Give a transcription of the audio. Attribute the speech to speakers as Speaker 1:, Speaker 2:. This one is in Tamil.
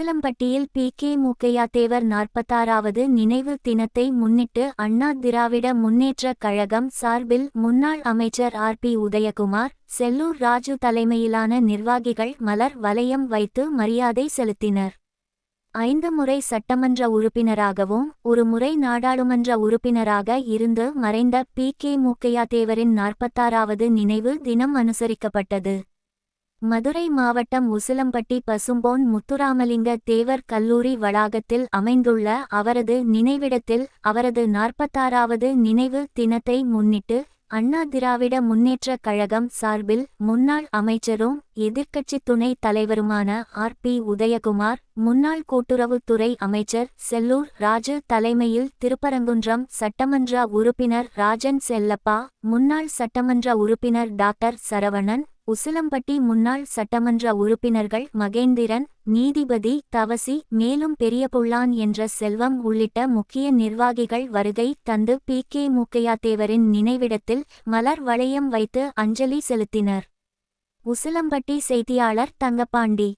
Speaker 1: உசிலம்பட்டியில் பி. கே. மூக்கையா தேவர் நாற்பத்தாறாவது நினைவு தினத்தை முன்னிட்டு அண்ணா திராவிட முன்னேற்றக் கழகம் சார்பில் முன்னாள் அமைச்சர் ஆர். பி. உதயகுமார் செல்லூர் ராஜு தலைமையிலான நிர்வாகிகள் மலர் வலயம் வைத்து மரியாதை செலுத்தினர். ஐந்து முறை சட்டமன்ற உறுப்பினராகவும் ஒரு முறை நாடாளுமன்ற உறுப்பினராக இருந்து மறைந்த பி. கே. மூக்கையா தேவரின் நாற்பத்தாறாவது நினைவு தினம் அனுசரிக்கப்பட்டது. மதுரை மாவட்டம் உசிலம்பட்டி பசும்போன் முத்துராமலிங்க தேவர் கல்லூரி வளாகத்தில் அமைந்துள்ள அவரது நினைவிடத்தில் அவரது நாற்பத்தாறாவது நினைவு தினத்தை முன்னிட்டு அண்ணா திராவிட முன்னேற்றக் கழகம் சார்பில் முன்னாள் அமைச்சரும் எதிர்க்கட்சி துணைத் தலைவருமான ஆர். பி. உதயகுமார் முன்னாள் கூட்டுறவுத்துறை அமைச்சர் செல்லூர் ராஜு தலைமையில் திருப்பரங்குன்றம் சட்டமன்ற உறுப்பினர் ராஜன் செல்லப்பா முன்னாள் சட்டமன்ற உறுப்பினர் டாக்டர் சரவணன் உசிலம்பட்டி முன்னாள் சட்டமன்ற உறுப்பினர்கள் மகேந்திரன் நீதிபதி தவசி மேலும் பெரியபுள்ளான் என்ற செல்வம் உள்ளிட்ட முக்கிய நிர்வாகிகள் வருகை தந்து பி. கே. முக்கையாத்தேவரின் நினைவிடத்தில் மலர் வளையம் வைத்து அஞ்சலி செலுத்தினர். உசிலம்பட்டி செய்தியாளர் தங்கப்பாண்டி.